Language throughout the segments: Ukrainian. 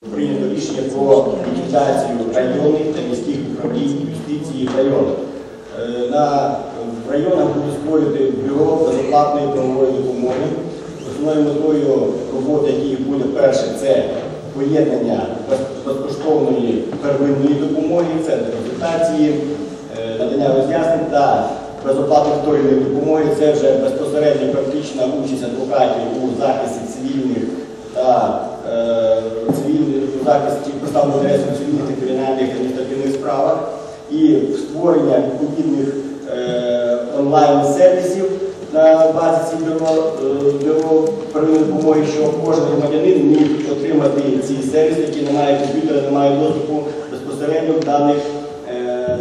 Прийнято рішення про ліквідацію районних та міських управлінь юстиції в районах. Е, На, районах буде створювати бюро безоплатної правової допомоги. Основною метою роботи яких буде перше це поєднання безкоштовної первинної допомоги, це консультації, е, надання роз'яснень та безоплатної вторинної допомоги. Це вже безпосередньо практична участь адвокатів у захисті цивільних та е, захисті поставлених інтересів цивільних та кримінальних адміністративних справах і створення відповідних е, онлайн-сервісів на базі цих бюро, е, бюро первинної допомоги, щоб кожен громадянин міг отримати ці сервіси, які не мають комп'ютера, не мають доступу безпосередньо в даних, е,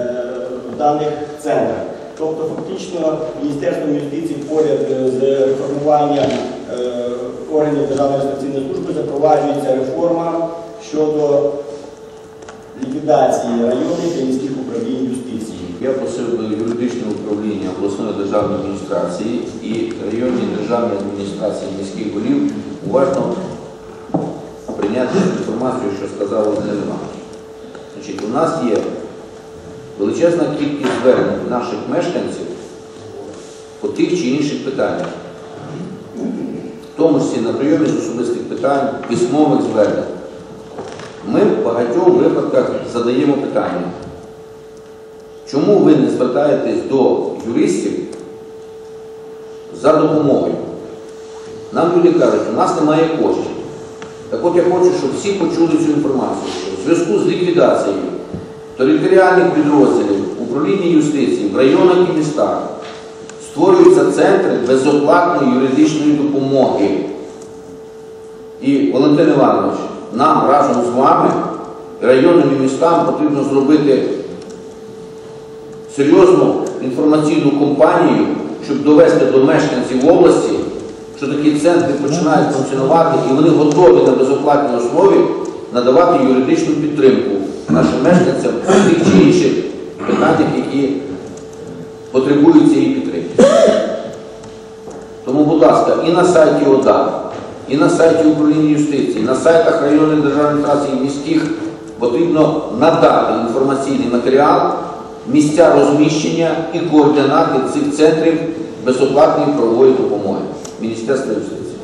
в даних центрах. Тобто фактично Міністерством юстиції поряд е, з реформуванням е, органів Державної реєстраційної служби запроваджується реформа щодо ліквідації районних та міських управлінь юстиції. Я просив би юридичне управління обласної державної адміністрації і районні державні адміністрації міських голів уважно прийняти інформацію, що сказав Володимир Іванович. У нас є величезна кількість звернень наших мешканців по тих чи інших питаннях, в тому числі на прийомі з особистих питань, письмових звернень. Ми в багатьох випадках задаємо питання. Чому ви не звертаєтесь до юристів за допомогою? Нам люди кажуть, у нас немає коштів. Так от я хочу, щоб всі почули цю інформацію, що в зв'язку з ліквідацією територіальних підрозділів управління юстиції в районах і містах створюються центри безоплатної юридичної допомоги. І, Валентин Іванович, нам разом з вами, районним і містам, потрібно зробити серйозну інформаційну кампанію, щоб довести до мешканців області, що такі центри починають функціонувати і вони готові на безоплатній основі надавати юридичну підтримку нашим мешканцям тих чи інших питаннях, які потребують цієї підтримки. Тому, будь ласка, і на сайті ОДА, і на сайті управління юстиції, на сайтах районної державної адміністрації міських потрібно надати інформаційний матеріал, місця розміщення і координати цих центрів безоплатної правової допомоги Міністерства юстиції.